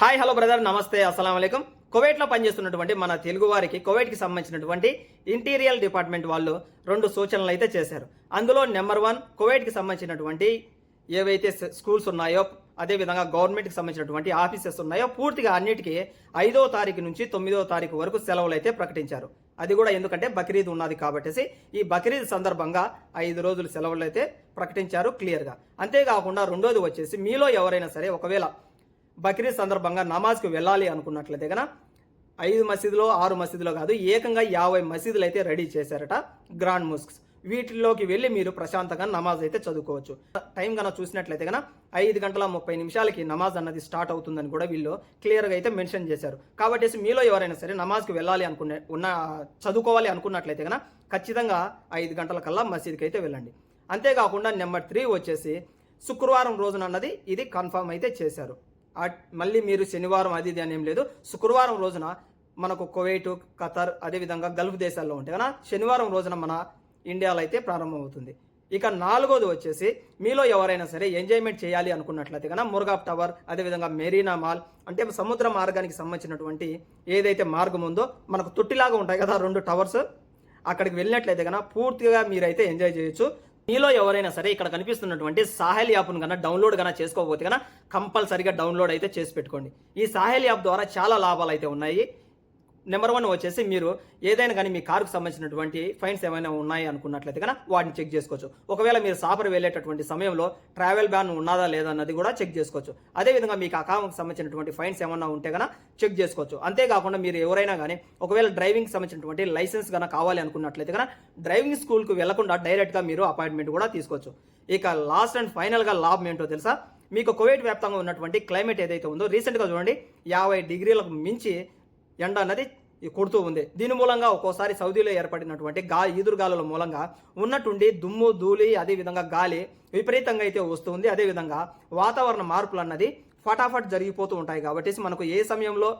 Hi hello brother నమస్తే అస్సలం అయికం కువైట్లో పనిచేస్తున్నటువంటి మన తెలుగు వారికి కువైట్కి సంబంధించినటువంటి ఇంటీరియల్ డిపార్ట్మెంట్ వాళ్ళు రెండు సూచనలు అయితే చేశారు. అందులో నెంబర్ వన్ కువైట్కి సంబంధించినటువంటి ఏవైతే స్కూల్స్ ఉన్నాయో అదేవిధంగా గవర్నమెంట్కి సంబంధించినటువంటి ఆఫీసెస్ ఉన్నాయో పూర్తిగా అన్నిటికీ ఐదో తారీఖు నుంచి తొమ్మిదో తారీఖు వరకు సెలవులు అయితే ప్రకటించారు. అది కూడా ఎందుకంటే బక్రీద్ ఉన్నది కాబట్టి ఈ బక్రీద్ సందర్భంగా ఐదు రోజులు సెలవులు అయితే ప్రకటించారు క్లియర్గా అంతేకాకుండా రెండోది వచ్చేసి మీలో ఎవరైనా సరే ఒకవేళ బక్రీద్ సందర్భంగా నమాజ్కి వెళ్ళాలి అనుకున్నట్లయితే కనుక ఐదు మసీదులో ఆరు మసీదులో కాదు ఏకంగా యాభై మసీదులు అయితే రెడీ చేశారట గ్రాండ్ మోస్క్స్. వీటిలోకి వెళ్ళి మీరు ప్రశాంతంగా నమాజ్ అయితే చదువుకోవచ్చు. టైం కనుక చూసినట్లయితే కనుక ఐదు గంటల ముప్పై నిమిషాలకి నమాజ్ అన్నది స్టార్ట్ అవుతుందని కూడా వీళ్ళు క్లియర్గా అయితే మెన్షన్ చేశారు. కాబట్టి మీలో ఎవరైనా సరే నమాజ్కి వెళ్ళాలి అనుకునే ఉన్న చదువుకోవాలి అనుకున్నట్లయితే కనుక ఖచ్చితంగా ఐదు గంటల కల్లా మసీద్కి అయితే వెళ్ళండి. అంతేకాకుండా నెంబర్ త్రీ వచ్చేసి శుక్రవారం రోజున అన్నది ఇది కన్ఫర్మ్ అయితే చేశారు. మళ్ళీ మీరు శనివారం అది ఇది అనేం ఏం లేదు. శుక్రవారం రోజున మనకు కువైట్ ఖతర్ అదేవిధంగా గల్ఫ్ దేశాల్లో ఉంటాయి కదా. శనివారం రోజున మన ఇండియాలో అయితే ప్రారంభమవుతుంది. ఇక నాలుగోది వచ్చేసి మీలో ఎవరైనా సరే ఎంజాయ్మెంట్ చేయాలి అనుకున్నట్లయితే కనుక మురగాప్ టవర్ అదేవిధంగా మెరీనా మాల్ అంటే సముద్ర మార్గానికి సంబంధించినటువంటి ఏదైతే మార్గం ఉందో మనకు తొట్టిలాగా ఉంటాయి కదా రెండు టవర్స్. అక్కడికి వెళ్ళినట్లయితే కనుక పూర్తిగా మీరైతే ఎంజాయ్ చేయొచ్చు. మీలో ఎవరైనా సరే ఇక్కడ కనిపిస్తున్నటువంటి సాహెల్ యాప్ను కన్నా డౌన్లోడ్ కన్నా చేసుకోకపోతే కన్నా కంపల్సరిగా డౌన్లోడ్ అయితే చేసి పెట్టుకోండి. ఈ సాహెల్ యాప్ ద్వారా చాలా లాభాలు అయితే ఉన్నాయి. నెంబర్ వన్ వచ్చేసి మీరు ఏదైనా కానీ మీ కారుకు సంబంధించినటువంటి ఫైన్స్ ఏమైనా ఉన్నాయి అనుకున్నట్లయితే కనుక వాటిని చెక్ చేసుకోవచ్చు. ఒకవేళ మీరు సాపర్ వెళ్ళేటటువంటి సమయంలో ట్రావెల్ బ్యాన్ ఉన్నదా లేదా అన్నది కూడా చెక్ చేసుకోవచ్చు. అదేవిధంగా మీకు అకామకు సంబంధించినటువంటి ఫైన్స్ ఏమైనా ఉంటే కనుక చెక్ చేసుకోవచ్చు. అంతేకాకుండా మీరు ఎవరైనా కానీ ఒకవేళ డ్రైవింగ్ సంబంధించినటువంటి లైసెన్స్ కనుక కావాలి అనుకున్నట్లయితే కనుక డ్రైవింగ్ స్కూల్కి వెళ్ళకుండా డైరెక్ట్గా మీరు అపాయింట్మెంట్ కూడా తీసుకోవచ్చు. ఇక లాస్ట్ అండ్ ఫైనల్గా లాభం ఏంటో తెలుసా? మీకు కోవిడ్ వ్యాప్తంగా ఉన్నటువంటి క్లైమేట్ ఏదైతే ఉందో రీసెంట్గా చూడండి యాభై డిగ్రీలకు మించి ఎండ అన్నది కొడుతూ ఉంది. దీని మూలంగా ఒక్కోసారి సౌదీలో ఏర్పడినటువంటి గా ఈదురుగాలుల మూలంగా ఉన్నట్టుండి దుమ్ము ధూళి అదేవిధంగా గాలి విపరీతంగా అయితే వస్తుంది అదేవిధంగా వాతావరణ మార్పులు అన్నది ఫటాఫట్ జరిగిపోతూ ఉంటాయి కాబట్టి మనకు ఏ సమయంలో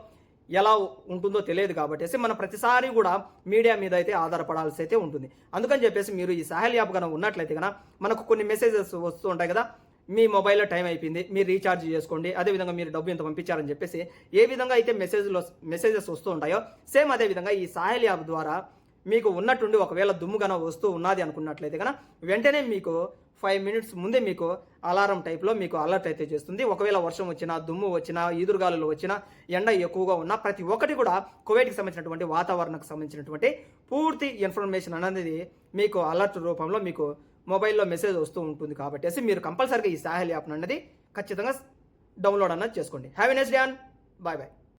ఎలా ఉంటుందో తెలియదు కాబట్టి మనం ప్రతిసారి కూడా మీడియా మీద అయితే ఆధారపడాల్సి అయితే ఉంటుంది. అందుకని చెప్పేసి మీరు ఈ సాహెల్ యాప్ కనుక ఉన్నట్లయితే కనుక మనకు కొన్ని మెసేజెస్ వస్తూ ఉంటాయి కదా మీ మొబైల్లో టైం అయిపోయింది మీరు రీఛార్జ్ చేసుకోండి అదేవిధంగా మీరు డబ్బు ఇంత పంపించారని చెప్పేసి ఏ విధంగా అయితే మెసేజ్లో మెసేజెస్ వస్తూ ఉంటాయో సేమ్ అదే విధంగా ఈ సాయల్ యాప్ ద్వారా మీకు ఉన్నట్టుండి ఒకవేళ దుమ్ము వస్తూ ఉన్నది అనుకున్నట్లయితే కనుక వెంటనే మీకు ఫైవ్ మినిట్స్ ముందే మీకు అలారం టైప్లో మీకు అలర్ట్ అయితే చేస్తుంది. ఒకవేళ వర్షం వచ్చినా దుమ్ము వచ్చినా ఈదురుగాలులు వచ్చినా ఎండ ఎక్కువగా ఉన్నా ప్రతి ఒక్కటి కూడా కువైట్కి సంబంధించినటువంటి వాతావరణకు సంబంధించినటువంటి పూర్తి ఇన్ఫర్మేషన్ అనేది మీకు అలర్ట్ రూపంలో మీకు మొబైల్లో మెసేజ్ వస్తూ ఉంటుంది కాబట్టి మీరు కంపల్సరీగా ఈ సాహెల్ యాప్ అన్నది ఖచ్చితంగా డౌన్లోడ్ అన్నది చేసుకోండి. Have a nice day bye bye